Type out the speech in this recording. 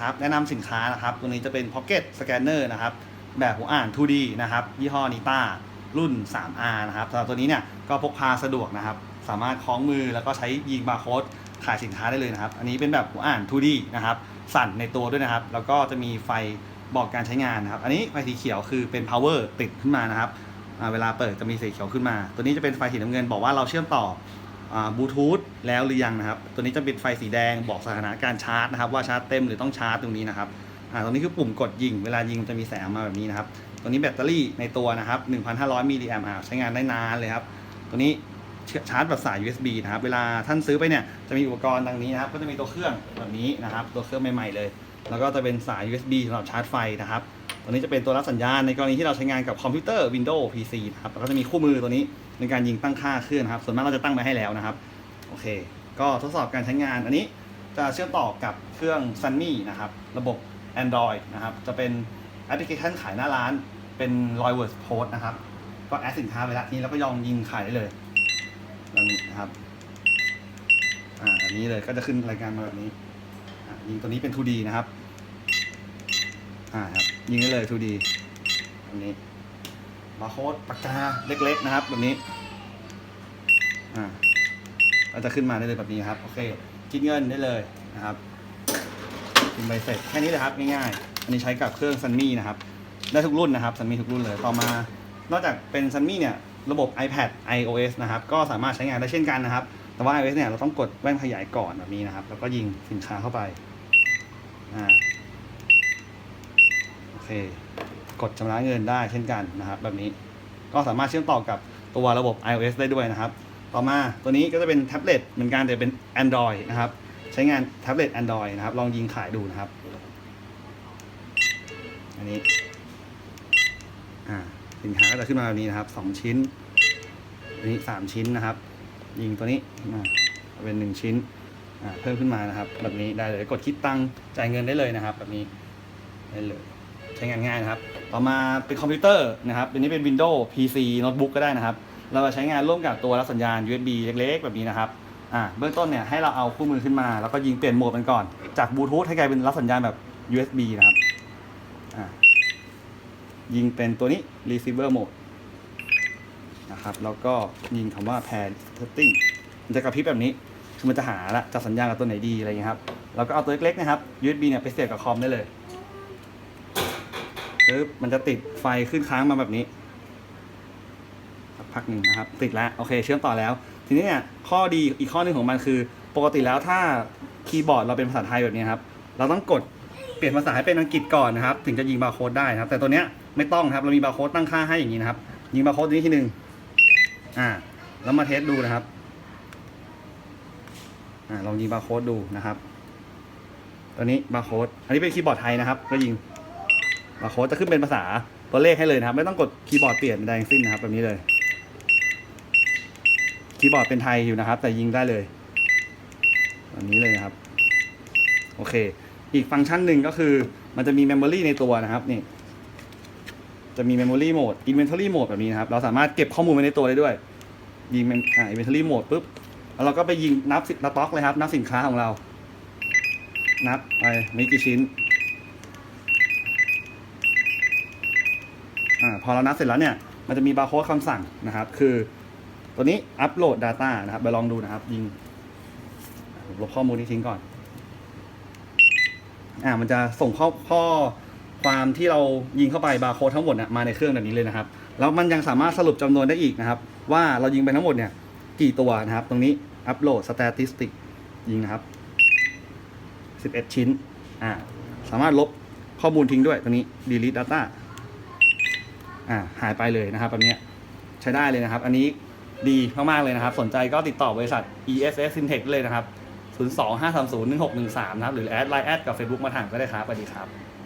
ครับ แนะนำสินค้านะครับ ตัวนี้จะเป็น Pocket Scanner นะครับ แบบหัวอ่าน 2D นะครับ ยี่ห้อนิต้ารุ่น 3R นะครับสำหรับตัวนี้เนี่ยก็พกพาสะดวกนะครับ สามารถคล้องมือแล้วก็ใช้ยิงบาร์โค้ดขายสินค้าได้เลยนะครับ อันนี้เป็นแบบหัวอ่าน 2D นะครับ สั่นในตัวด้วยนะครับ แล้วก็จะมีไฟบอกการใช้งานนะครับ อันนี้ไฟสีเขียวคือเป็น power ติดขึ้นมานะครับ เวลาเปิดจะมีสีเขียวขึ้นมา ตัวนี้จะเป็นไฟสีน้ำเงินบอกว่าเราเชื่อมต่อ บลูทูธแล้วหรือยังนะครับ ตัวนี้จะเป็นไฟสีแดงบอกสถานะการชาร์จนะครับว่าชาร์จเต็มหรือต้องชาร์จตรงนี้นะครับอ่าตรงนี้คือปุ่มกดยิง เวลายิงจะมีแสงมาแบบนี้นะครับ ตัวนี้แบตเตอรี่ในตัวนะครับ 1,500มิลลิแอมป์ใช้งานได้นานเลยครับ ตัวนี้เชื่อชาร์จแบบสาย USB นะครับ เวลาท่านซื้อไปเนี่ยจะมีอุปกรณ์ดังนี้นะครับ ก็จะมีตัวเครื่องแบบนี้นะครับ ตัวเครื่องใหม่ๆเลย แล้วก็จะเป็นสาย USB สำหรับชาร์จไฟนะครับ ตัวนี้จะเป็นตัวรับสัญญาณในกรณีที่เราใช้งานกับคอมพิวเตอร์ Windows PC นะครับแล้วก็จะมีคู่มือตัวนี้ในการยิงตั้งค่าเครื่องนะครับ ส่วนมากเราจะตั้งไว้ให้แล้วนะครับ โอเค ก็ทดสอบการใช้งานอันนี้จะเชื่อมต่อกับเครื่อง Sunny นะครับ ระบบ Android นะครับ จะเป็นแอปพลิเคชันขายหน้าร้าน เป็น r o y w o r d Post นะครับ ก็แอดสินค้าไปแล้วทีนี้เราก็ยองยิงขายได้เลยแบบนี้นะครับ อ่า อันนี้เลยก็จะขึ้นรายการมาแบบนี้อ่ายิงตัวนี้เป็น 2D นะครับ อ่าครับ ยิงได้เลย 2D แบบนี้บาร์โค้ดปากกาเล็กๆนะครับ แบบนี้ อ่าก็จะขึ้นมาได้เลยแบบนี้ครับ โอเค คิดเงินได้เลยนะครับพิมพ์ใบเสร็จแค่นี้เลยครับง่ายๆ อันนี้ใช้กับเครื่องซันมี่นะครับ ได้ทุกรุ่นนะครับซันมี่ทุกรุ่นเลย ต่อมา นอกจากเป็นซันมี่เนี่ย ระบบ iPad iOS นะครับ ก็สามารถใช้งานได้เช่นกันนะครับ แต่ว่า iOS เนี่ย เราต้องกดแว่นขยายก่อนแบบนี้นะครับ แล้วก็ยิงสินค้าเข้าไป อ่า เค กดชำระเงินได้เช่นกันนะครับ แบบนี้ก็สามารถเชื่อมต่อกับตัวระบบ iOS ได้ด้วยนะครับ ต่อมาตัวนี้ก็จะเป็นแท็บเล็ตเหมือนกันแต่เป็น Android นะครับ ใช้งานแท็บเล็ต Android นะครับ ลองยิงขายดูนะครับ อันนี้อ่าสินค้าก็จะขึ้นมาแบบนี้นะครับสองชิ้น อันนี้สามชิ้นนะครับ ยิงตัวนี้อ่าเป็นหนึ่งชิ้นอ่าเพิ่มขึ้นมานะครับ แบบนี้ได้เลยกดคิดตังค์จ่ายเงินได้เลยนะครับ แบบนี้ได้เลย ใช้งานง่ายนะครับ ต่อมาเป็นคอมพิวเตอร์นะครับอันนี้เป็น Windows PC โน้ตบุ๊กก็ได้นะครับ เราจะใช้งานร่วมกับตัวรับสัญญาณ USB เล็กๆ แบบนี้นะครับอ่าเบื้องต้นเนี่ยให้เราเอาคู่มือขึ้นมาแล้วก็ยิงเปลี่ยนโหมดมันก่อน จากบลูทูธให้กลายเป็นรับสัญญาณแบบ USB นะครับอ่ายิงเป็นตัวนี้ receiver mode นะครับแล้วก็ยิงคำว่า pair setting มันจะกระพริบแบบนี้คือมันจะหาละจะสัญญาณกับตัวไหนดีอะไรอย่างเงี้ยครับแล้วก็เอาตัวเล็กๆนะครับ USB เนี่ยไปเสียบกับคอมได้เลย ปึ๊บมันจะติดไฟขึ้นค้างมาแบบนี้สักพักหนึ่งนะครับ ติดแล้วโอเค เชื่อมต่อแล้ว ทีนี้เนี่ยข้อดีอีกข้อหนึ่งของมันคือ ปกติแล้วถ้าคีย์บอร์ดเราเป็นภาษาไทยแบบนี้ครับ เราต้องกดเปลี่ยนภาษาให้เป็นอังกฤษก่อนนะครับ ถึงจะยิงบาร์โค้ดได้นะครับ แต่ตัวเนี้ยไม่ต้องครับ เรามีบาร์โค้ดตั้งค่าให้อย่างนี้นะครับ ยิงบาร์โค้ดนี้ทีหนึ่งอ่า แล้วมาเทสดูนะครับ อ่าลองยิงบาร์โค้ดดูนะครับ ตัวนี้บาร์โค้ด อันนี้เป็นคีย์บอร์ดไทยนะครับ ก็ยิง โค้ดจะขึ้นเป็นภาษาตัวเลขให้เลยนะครับ ไม่ต้องกดคีย์บอร์ดเปลี่ยนใดทั้งสิ้นนะครับแบบนี้เลย คีย์บอร์ดเป็นไทยอยู่นะครับ แต่ยิงได้เลยแบบนี้เลยนะครับ โอเค อีกฟังก์ชันหนึ่งก็คือมันจะมีเมมโมรีในตัวนะครับนี่จะมีเมมโมรีโหมด Inventory Mode แบบนี้นะครับ เราสามารถเก็บข้อมูลไว้ในตัวได้ด้วย ยิงเมมอ่า Inventory Mode ปุ๊บ แล้วเราก็ไปยิงนับสินับต็อกเลยครับ นับสินค้าของเรา นับไปมีกี่ชิ้น อ่าพอเรานับเสร็จแล้วเนี่ยมันจะมีบาร์โค้ดคำสั่งนะครับ คือตัวนี้อัปโหลด Data นะครับไปลองดูนะครับ ยิงลบข้อมูลนี้ทิ้งก่อนอ่ามันจะส่งข้อข้อความที่เรายิงเข้าไปบาร์โค้ดทั้งหมดนี่ยมาในเครื่องแบบนี้เลยนะครับ แล้วมันยังสามารถสรุปจำนวนได้อีกนะครับ ว่าเรายิงไปทั้งหมดเนี่ยกี่ตัวนะครับ ตรงนี้อัปโหลด statistic ยิงนะครับ 11 ชิ้นอ่าสามารถลบข้อมูลทิ้งด้วยตรงนี้ delete data อ่าหายไปเลยนะครับแบบนี้ใช้ได้เลยนะครับ อันนี้ดีมากๆเลยนะครับ สนใจก็ติดต่อบริษัท ESS Syntech เลยนะครับ 025301613 นะครับ หรือแอดไลน์แอดกับ Facebook มาถามก็ได้ครับสวัสดีครับ